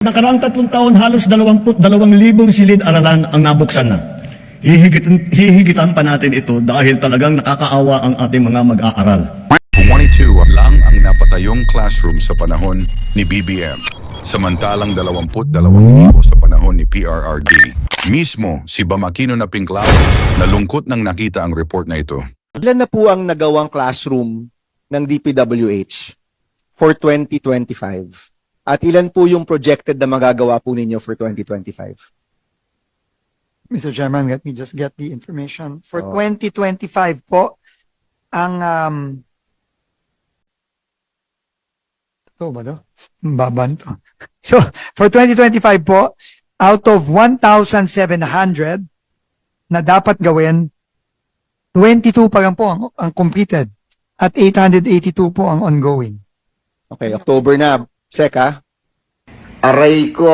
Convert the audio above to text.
Nakaraang tatlong taon, halos 22,000 silid-aralan ang nabuksan na. Hihigitan, hihigitan pa natin ito dahil talagang nakakaawa ang ating mga mag-aaral. 22 lang ang napatayong classroom sa panahon ni BBM. Samantalang 22,000 sa panahon ni PRRD. Mismo si Bamakino na Pinklao nalungkot nang nakita ang report na ito. Ilan na po ang nagawang classroom ng DPWH for 2025? At ilan po yung projected na magagawa po ninyo for 2025? Mr. Chairman, let me just get the information. For Oh. 2025 po, ang um, ito ba no? Baban to. So, for 2025 po, out of 1,700 na dapat gawin, 22 pa lang po ang, ang completed at 882 po ang ongoing. Okay, October na. Seka, Aray ko!